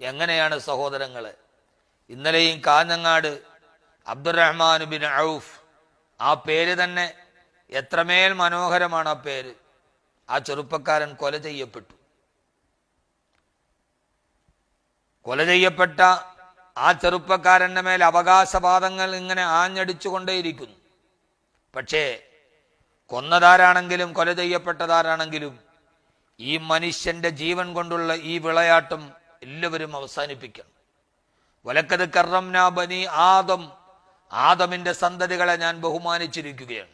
എങ്ങനെയാണ് സഹോദരങ്ങളെ? ഇന്നലെയും കാഞ്ഞങ്ങാട് അബ്ദുറഹ്മാൻ ബിൻ ഔഫ് ആ പേര് തന്നെ എത്രമേൽ മനോഹരമാണ് ആ പേര്. ആ ചെറുപ്പക്കാരൻ കൊല ചെയ്യപ്പെട്ടു. കൊല ചെയ്യപ്പെട്ട ആ ചെറുപ്പക്കാരന്റെ മേൽ അവകാശവാദങ്ങൾ ഇങ്ങനെ ആഞ്ഞടിച്ചുകൊണ്ടേയിരിക്കുന്നു. പക്ഷേ കൊന്നതാരാണെങ്കിലും കൊല ചെയ്യപ്പെട്ടതാരാണെങ്കിലും ഈ മനുഷ്യന്റെ ജീവൻ കൊണ്ടുള്ള ഈ വിളയാട്ടം എല്ലാവരും അവസാനിപ്പിക്കണം. വലക്കത് കറംന ബനി ആദം. ആദമിന്റെ സന്തതികളെ ഞാൻ ബഹുമാനിച്ചിരിക്കുകയാണ്.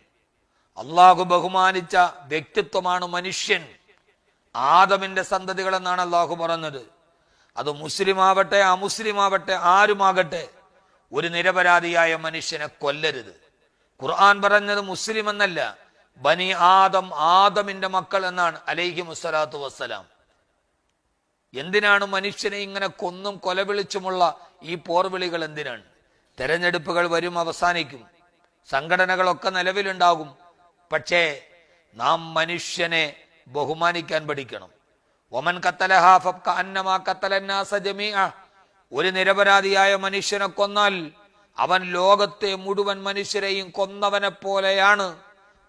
അള്ളാഹു ബഹുമാനിച്ച വ്യക്തിത്വമാണ് മനുഷ്യൻ. ആദമിന്റെ സന്തതികൾ എന്നാണ് അള്ളാഹു പറഞ്ഞത്. അത് മുസ്ലിം ആവട്ടെ അമുസ്ലിം ആവട്ടെ ആരുമാകട്ടെ ഒരു നിരപരാധിയായ മനുഷ്യനെ കൊല്ലരുത്. ഖുർആൻ പറഞ്ഞത് മുസ്ലിം എന്നല്ല ബനി ആദം ആദമിന്റെ മക്കൾ എന്നാണ് അലൈഹി മുസ്സലാത്തു വസ്സലാം. എന്തിനാണ് മനുഷ്യനെ ഇങ്ങനെ കൊന്നും കൊലവിളിച്ചുമുള്ള ഈ പോർവിളികൾ എന്തിനാണ്? തെരഞ്ഞെടുപ്പുകൾ വരും അവസാനിക്കും. സംഘടനകളൊക്കെ നിലവിലുണ്ടാകും. പക്ഷേ നാം മനുഷ്യനെ ബഹുമാനിക്കാൻ പഠിക്കണം. ഒമൻ കത്തലഹാ ഫബ്ക ജമീഅ. ഒരു നിരപരാധിയായ മനുഷ്യനെ കൊന്നാൽ അവൻ ലോകത്തെ മുഴുവൻ മനുഷ്യരെയും കൊന്നവനെ പോലെയാണ്.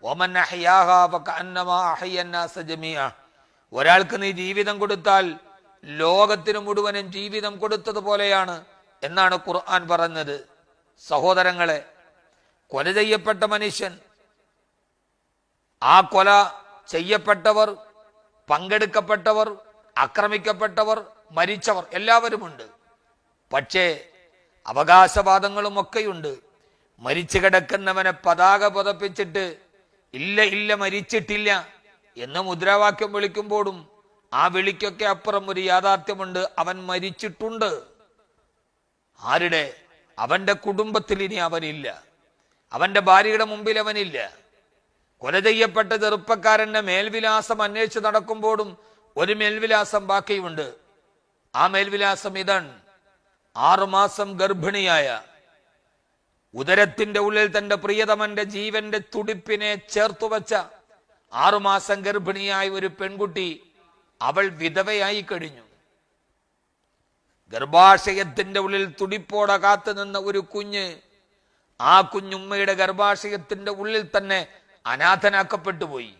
ഒമൻ അഹ്യാഹാ അന്നമാ അഹയ്യന്നാസ ജമീഅ. ഒരാൾക്ക് നീ ജീവിതം കൊടുത്താൽ ലോകത്തിന് മുഴുവനും ജീവിതം കൊടുത്തതുപോലെയാണ് എന്നാണ് ഖുർആൻ പറഞ്ഞത്. സഹോദരങ്ങളെ കൊല ചെയ്യപ്പെട്ട മനുഷ്യൻ ആ കൊല ചെയ്യപ്പെട്ടവർ പങ്കെടുക്കപ്പെട്ടവർ ആക്രമിക്കപ്പെട്ടവർ മരിച്ചവർ എല്ലാവരുമുണ്ട്. പക്ഷേ അവകാശവാദങ്ങളും ഒക്കെയുണ്ട് മരിച്ചു കിടക്കുന്നവനെ പതാക പുതപ്പിച്ചിട്ട് ഇല്ല ഇല്ല മരിച്ചിട്ടില്ല എന്ന് മുദ്രാവാക്യം വിളിക്കുമ്പോഴും ആ വിളിക്കൊക്കെ അപ്പുറം ഒരു യാഥാർത്ഥ്യമുണ്ട്. അവൻ മരിച്ചിട്ടുണ്ട്. ആരുടെ? അവന്റെ കുടുംബത്തിൽ ഇനി അവനില്ല. അവന്റെ ഭാര്യയുടെ മുമ്പിൽ അവനില്ല. കൊല ചെയ്യപ്പെട്ട ചെറുപ്പക്കാരന്റെ മേൽവിലാസം അന്വേഷിച്ച് നടക്കുമ്പോഴും ഒരു മേൽവിലാസം ബാക്കിയുണ്ട്. ആ മേൽവിലാസം ഇതാണ് ആറുമാസം ഗർഭിണിയായ ഉദരത്തിന്റെ ഉള്ളിൽ തന്റെ പ്രിയതമന്റെ ജീവന്റെ തുടിപ്പിനെ ചേർത്തു വച്ച ആറുമാസം ഗർഭിണിയായ ഒരു പെൺകുട്ടി അവൾ വിധവയായി കഴിഞ്ഞു. ഗർഭാശയത്തിന്റെ ഉള്ളിൽ തുടിപ്പോടെ കാത്തു നിന്ന ഒരു കുഞ്ഞ് ആ കുഞ്ഞുമ്മയുടെ ഗർഭാശയത്തിന്റെ ഉള്ളിൽ തന്നെ അനാഥനാക്കപ്പെട്ടു പോയി.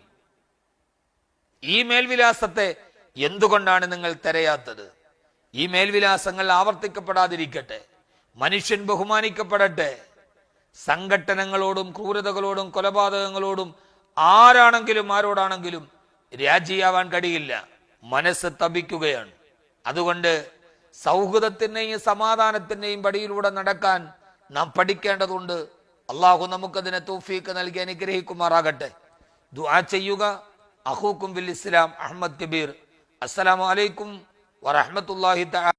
ഈ മേൽവിലാസത്തെ എന്തുകൊണ്ടാണ് നിങ്ങൾ തിരയാത്തത്? ഈ മേൽവിലാസങ്ങൾ ആവർത്തിക്കപ്പെടാതിരിക്കട്ടെ മനുഷ്യൻ ബഹുമാനിക്കപ്പെടട്ടെ. സംഘടനകളോടും ക്രൂരതകളോടും കൊലപാതകങ്ങളോടും ആരാണെങ്കിലും ആരോടാണെങ്കിലും രാജിയാവാൻ കഴിയില്ല. മനസ്സ് തപിക്കുകയാണ്. അതുകൊണ്ട് സൗഹൃദത്തിന്റെയും സമാധാനത്തിന്റെയും പടിയിലൂടെ നടക്കാൻ നാം പഠിക്കേണ്ടതുണ്ട്. അള്ളാഹു നമുക്കതിനെ തൂഫീക്ക് നൽകി അനുഗ്രഹിക്കുമാറാകട്ടെ. ദുആ ചെയ്യുക. അഹൂക്കും ബിൽ ഇസ്ലാം അഹമ്മദ് കബീർ. അസ്സലാമു അലൈക്കും വറഹ്മത്തുള്ളാഹി തആല